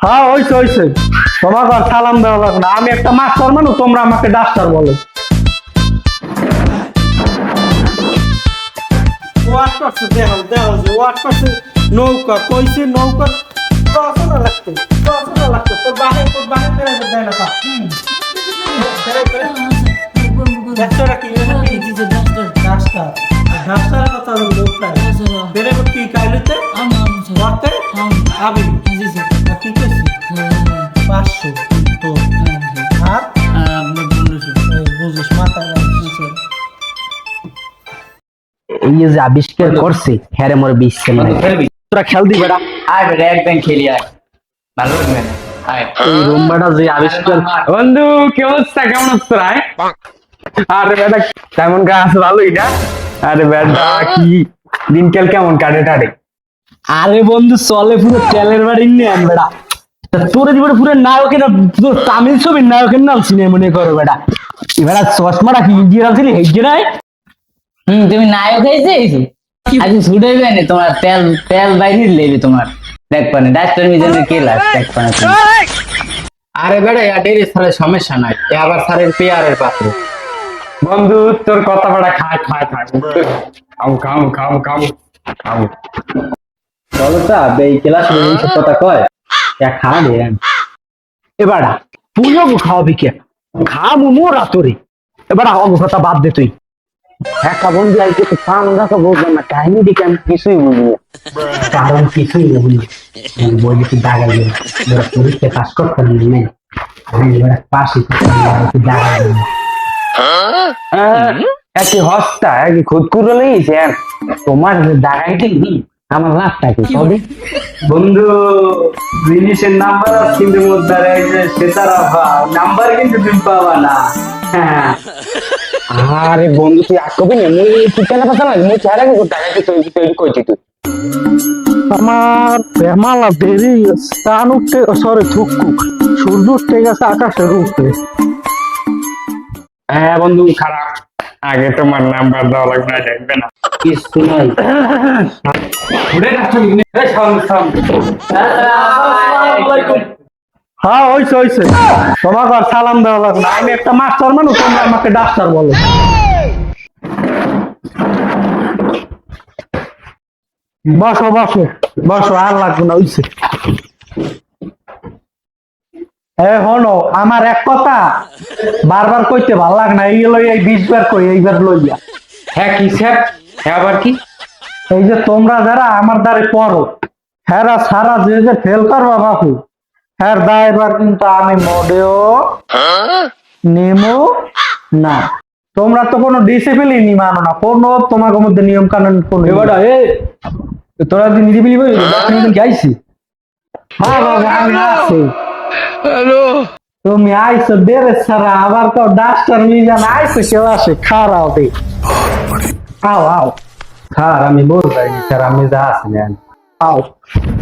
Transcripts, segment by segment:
হ্যাঁ হয়েছে হয়েছে তোমাকে আর সালাম দেওয়া লাগবে না আমি একটা মাস্টার মানুষ তোমরা আমাকে ডাক্তার বলো ওয়াট করছে দেহ দেহ ওয়াট করছে নৌকা কইছে নৌকা দশটা লাগতো দশটা লাগতো তোর বাহে তোর বাহে ফেরে দেয় না তা ডাক্তার কি ডাক্তার ডাক্তারের বলতাম বেরে কি কাইলতে? করতে আবি। আর কি করছি পাঁচশো। তো আর? এই বুঝিস মাথা এই যে আবিষ্কার করছে হ্যারে মোর বিশ্বাস নাই। তোরা খেল দি বেটা? আয় বেটা একদম খেলি আয়। ভালো লাগবে? না আয়। এই রুমবাটা যে আবিষ্কার বন্ধু কি অবস্থা? কেমন আছো রায় আরে বেটা কেমন গা আছে ভালোই না? আরে বেটা কি? দিনকাল কেমন কাটে টাটে? আরে বন্ধু চলে পুরো তেলের বাড়ি নিয়ে আন বেটা তা তোর জীবনে পুরো নায়কের তোর তামিল ছবির নায়কের নাম চিনে মনে করো বেটা এবার চশমাটা কি দিয়ে রাখছিলি হেঁটে নাই? হুম তুমি নায়ক হয়েছে? আজ ছুটাইবে না তোমার তেল তেল বাইরে লেবে তোমার। দেখ পানে ডাক্তার মিজানের কে লাগ দেখ পানে। আরে বেটা এটাই স্যারের সমস্যা নাই। এ আবার সারের পেয়ারের পাত্র। বন্ধু, তোর কথা বেটা খায় খায় খায় খাও খাও খাও খাও। তা এই ক্লাস সব কথা কয়? এক খা দে এবার তুইও খাওয়াবি কে? খাব মোরা তোরে এবার অগ কথা বাদ দে তুই। একটা বন্ধু আইতে তো সামনে তো বুঝলাম না, কাহিনী দিকে আমি কিছুই বুঝি না কারণ কিছুই বুঝি না বলি কি দাগাই এবার পুলিশকে কাজ করতে নেই আমি এবার পাশে দাগাই দিল একই হস্তা একই খুদ করে লেগেছে আর তোমার দাগাইতে নি আমার লাভটা কি? তবে বন্ধু জিনিসের নাম্বার কিন্তু সেতার নাম্বার কিন্তু তুমি পাবা না। হ্যাঁ। আরে বন্ধু তুই আগ কবি না মুই তুই কেন কথা না? মুই চেহারা কি করতে আগে তুই তুই। আমার প্রেমালা দেরি স্থান উঠতে সরে থুকু। সূর্য উঠতে গেছে আকাশের উপরে। হ্যাঁ বন্ধু, খারাপ। আগে তোমার নাম্বার দেওয়া লাগবে না দেখবে না। কিছু নাই। ঘুরে হ্যাঁ হয়েছে হয়েছে তোমাকে সালাম দেওয়া লাগবে। আমি একটা মাস্টার মানুষ, তোমরা আমাকে ডাক্তার বলো। বসো বসো। বসো, আর লাগবে না, হইছে। হনো আমার এক কথা বারবার কইতে ভালো লাগ না এই লই এই বিশ বার কই এইবার লইয়া হ্যাঁ কি স্যার? হ্যাঁ আবার কি? এই যে তোমরা যারা আমার দ্বারে পড়ো হেরা সারা যে যে ফেল করবা বাপু হ্যার দায়বার কিন্তু আমি মোডেও নেমো না। তোমরা তো কোনো ডিসিপ্লিনই মানো না কোনো তোমার মধ্যে নিয়ম কানুন কোনো এবার এ তোরা দিন নিরিবিলি দিন গাইছি। হ্যাঁ বাবা আমি আছি তুমি আইসো বেরে সারা আবার তো ডাক্তার মিজান আইসো কেউ আসে খারাও দে। আও আও। স্যার আমি বলতে স্যার আমি যা আছি না আও।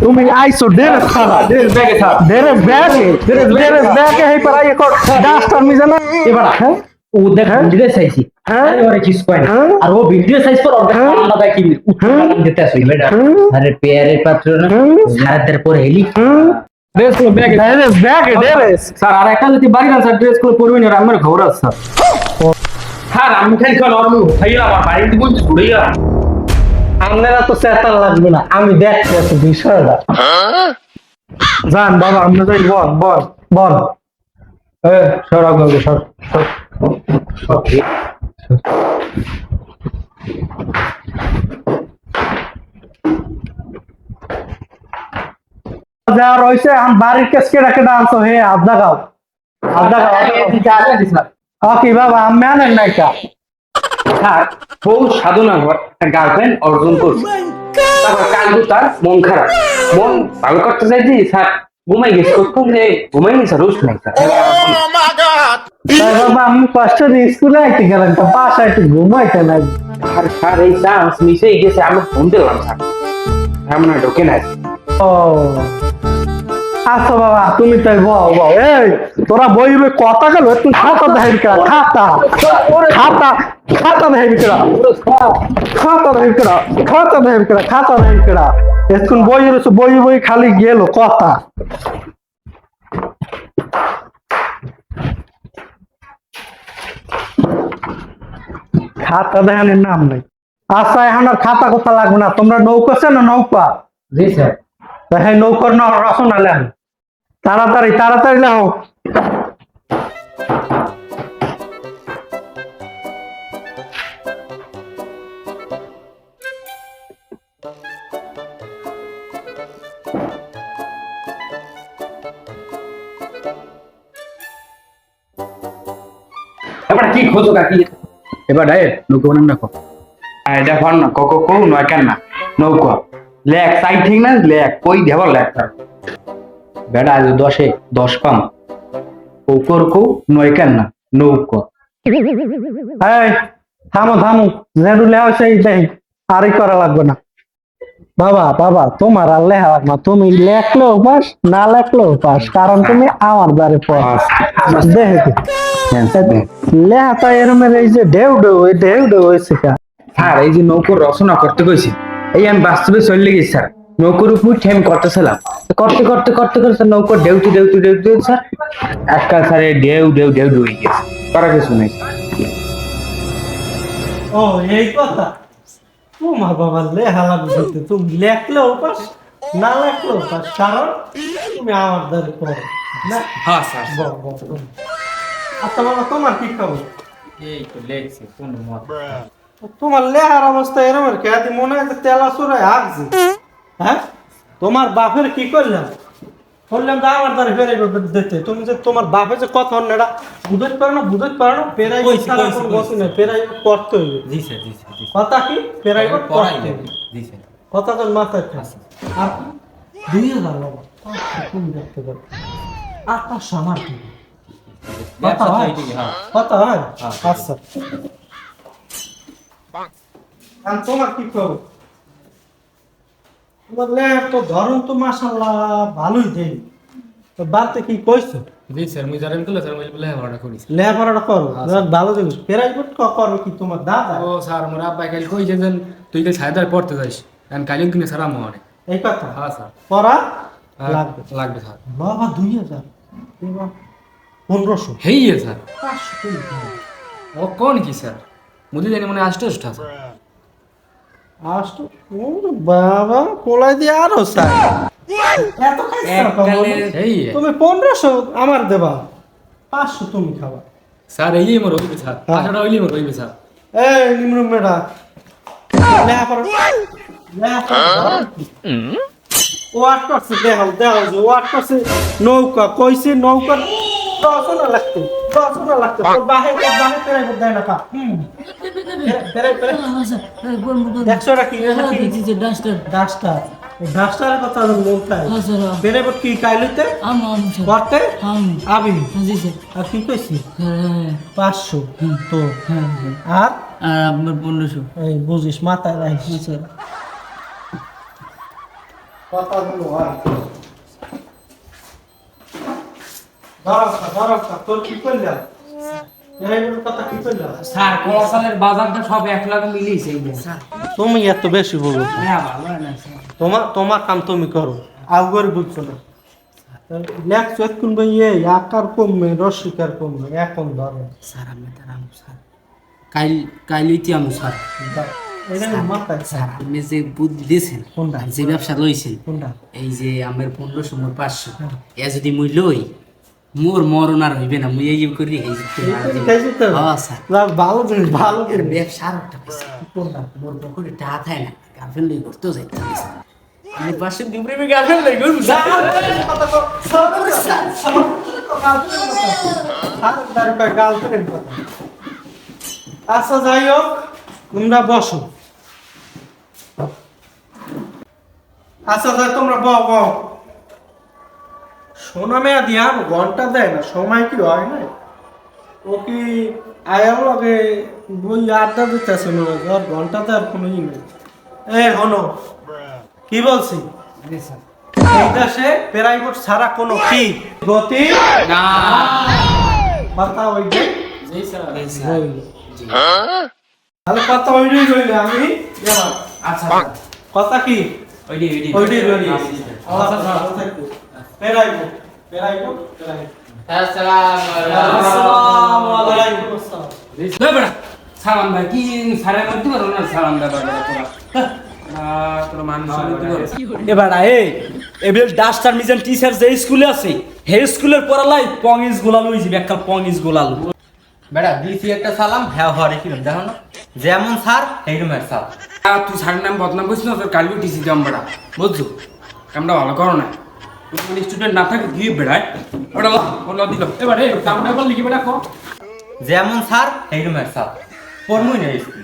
তুমি আইসো ডেরে সারা ড্রেস ব্যাগে স্যার ডেরে ব্যাগে ডেরে ব্যাগে হেই পারা ইয়ে কর। ডাক্তার মিজান এবার হ্যাঁ। ও দেখ ভিডিও চাইছি। হ্যাঁ? আরে ওরে কিছু কয় হ্যাঁ? আর ও ভিডিও সাইজ পর হ্যাঁ? আলাদা কি উত্তর দিতে বেটা। আরে পেয়ারের পাত্র না হুম স্যারদের পরে হেলি। ড্রেসগুলো ব্যাগে ডেরে ব্যাগে ডেরে স্যার আর একটা যদি বাড়ি না স্যার ড্রেসগুলো পরবেন আর আমার খবর আছে স্যার। স্যার আমি খালি খালি আমি খাইলা আমার ঘুরে আপনারা তো চেতার লাগবে না আমি দেখতে আছি বিষয়টা যান বাবা আমরা যাই বল বল। বল। এ সর। সর, সর। যা রয়েছে আম বাড়ির কাছে কেডা কেডা আনছো হে হাত লাগাও। হাত লাগাও। কি বাবা আমি আনেন নাই কা স্যার বউ সাধনা গার্লফ্রেন্ড অর্জন করছে। তারপর কালু তার মন খারাপ। মন ভালো করতে চাইছি স্যার ঘুমাই গেছে। কতক্ষণ যে ঘুমাই গেছে রোজ নাই স্যার। বাবা আমি কষ্ট দিয়ে স্কুলে আইতে গেলাম তো বাসায় একটু ঘুমাইতে নাই। আর স্যার এই চান্স মিসেই গেছে আমি ফোন দিলাম স্যার। হয় ঢোকে নাই। ও। আচ্ছা বাবা তুমি তাই বাও বাও এই তোরা বই কথা গেল তুই খাতা দেখাই বিকরা খাতা খাতা খাতা দেখাই বিকরা খাতা দেখাই বিকরা খাতা দেখাই বিকরা খাতা দেখাই বিকরা এখন বই রয়েছে বই বই খালি গেল কথা। খাতা দেখানোর নাম নাই। আচ্ছা এখন আর খাতা কোথা লাগবে না? তোমরা নৌকা না নৌকা? জি স্যার। হ্যাঁ নৌকার রচনা লেখেন তাড়াতাড়ি তাড়াতাড়ি লেখো এবার কি খোঁজো কাকি? এবার নৌকা বানান রাখো। আর এটা ফোন না কক কৌ নয় কেন না নৌকা। লেখ সাই ঠিক না? লেখ কই দেব লেখ তার বেড়া আজ দশে দশ পাম। কৌকর কৌ নয় কেন না নৌকা এই থামো থামো যেটু লেখা সেই দেখ আরই করা লাগবে না। বাবা বাবা তোমার আর লেখা লাগবে না তুমি লেখলেও পাস না লেখলেও পাস কারণ তুমি আমার দ্বারে পড় দেখে লেখাটা এরমের এই যে ঢেউ ঢেউ ঢেউ ঢেউ হয়েছে স্যার এই যে নৌকোর রচনা করতে কইছি এই আমি বাস্তবে চলে গেছি স্যার। নৌকোর উপর ঠেম করতেছিলাম। তো করতে করতে করতে করতে নৌকো ডেউটি ডেউটি ডেউটি স্যার। একটা স্যার ঢেউ ঢেউ ঢেউ হয়ে গেছে। করা কিছু নেই ও এই কথা? তোমার বাবা লেখা লাগবে বলতে। তুমি লেখলেও পাস না লেখলেও পাস কারণ তুমি আমার দ্বারে পড়ো না? হ্যাঁ স্যার। বল, বল, বল। আচ্ছা বাবা তোমার কি খবর? এই তো লেখছি কোন মত তোমার লেহার অবস্থা এরকম আর কি আদি মনে হয় তেলা চুরাই হাঁকছে। হ্যাঁ? তোমার বাপের কি করলাম বললাম যে আমার দ্বারা ফেরে দিতে। তুমি যে তোমার বাপে যে কথা অন্য এটা বুঝতে পারো না বুঝতে পারো না পেরাই। গতি নেই পেরাই করতে হইবে। জি স্যার জি স্যার কথা কি? পেরাই করতে হইবে। জি স্যার। কথা তোর মাথায় থাকে। আর দুই হাজার বাবা তুমি দেখতে পারো আকাশ আমার কি? কথা হয়? কথা হয়? আচ্ছা। আর তোমার কি খবর? তোমার তো ধরন তো ভালোই দেই। তো বাড়তে কি কইছো? জি স্যার মুই জানেন তো স্যার মুই বলে ভাড়া করিস লেখাপড়াটা করো ভালো দেবে। প্রাইভেট করো কি তোমার দাদা? ও স্যার মোর আব্বা কাল কইছে যে তুই কাল সাইদার পড়তে যাইস। কারণ কাল কিনে স্যার আমো এই কথা? হ্যাঁ স্যার। পড়া? হ্যাঁ, লাগবে। লাগবে স্যার। বাবা দুই হাজার। পনেরোশো। হেই স্যার। ও কোন কি স্যার? মুদি জানি মনে আষ্ট আষ্ট স্যার। আষ্ট বাবা কোলাই দিয়ে আরও স্যার এত তুমি পনেরোশো আমার দেবা পাঁচশো তুমি খাবা। স্যার এই মোর হইবে স্যার। হ্যাঁ। আশাটা হইলে মোর হইবে স্যার। এই নিমরু মেডা লেখাপড়া লেখাপড়া ওয়াট করছে দেখাও দেখাও যে ওয়াট করছে। নৌকা কইছে নৌকা। লাগতো দশনা লাগতো। তোর বাহে তোর বাহে দেয় না কা ডাস্টার। ডাস্টারের কথা আমি কি কাইলিতে করতে আর কি কইছি? পাঁচশো। তো? আর? আর আপনার পনেরোশো। এই বুঝিস মাথায় রাখিস। কথাগুলো হয়। ধরকা ধরকা তোর কি করলাম তুমি এত বেশি বলো হ্যাঁ না তোমার তোমার কাম তুমি করো। আগুয়ার বুঝছ না। এখন আকার কমবে রসিকার কমবে এখন ধরো। স্যার আমি স্যার। আমি স্যার। আপনি যে বুদ্ধি দিয়েছেন? যে ব্যবসা লইছেন এই যে আমার পনেরোশো মোর পাঁচশো এ যদি মুই লই মোর মরণ আর হইবে না মুই এই করি এই হ্যাঁ, স্যার না, ভালো জিনিস ভালো ব্যবসা আর একটা পাইছি। কোনটা মোর পকেটে টাকা থাকে না গার্লফ্রেন্ড লই করতেও যাইতে হবে, আমি পাশে দিবরে গার্লফ্রেন্ড লই করব। আচ্ছা যাই হোক তোমরা বসো আচ্ছা যাই তোমরা বহ বহ সোনা মেয়া দিয়া ঘণ্টা দেয় না সময় কি হয় না ও কি আয়াও লাগে বই আড্ডা দিতেছে মনে হয় আর ঘণ্টা দেওয়ার কোনো ই নেই। এ হনো কি বলছি? এই দেশে প্রাইভেট ছাড়া কোনো কি গতি না। কথা ওই যে? জি স্যার। রইল। তাহলে কথা ওইটাই রইলে আমি। আচ্ছা কথা কি? ওইডি ওইডি ওইটাই রইল। আচ্ছা, থাকব পেরাইবো পেরাইবো পেরাইবো আসসালামু আলাইকুম। ওয়ালাইকুম আসসালাম বেড়া সালাম ভাই কি সারের মধ্যে পারো না? সালাম দাদা তোর মানুষ দিতে পারো এ এবার ডাস্টার মিজান টিচার যে স্কুলে আছে হে স্কুলের পড়ালাই গোলালু একটা পঙ্গিস গোলালু। বেটা দিছি একটা সালাম হ্যাঁ হরে কিরম দেখো না। যেমন স্যার এইরকমের স্যার তুই সারের নাম বদনাম করছিস না তোর কালকে টিসি দাম বেড়া বুঝছ? কামটা ভালো করো না। তুমি স্টুডেন্ট না থাকে গিয়ে বেড়ায়। ওটা ল, ওটা দিল। এবার এই কামটা বল লিখে বেড়া কর যেমন স্যার এইরকম স্যার। পড়মই না স্কুল।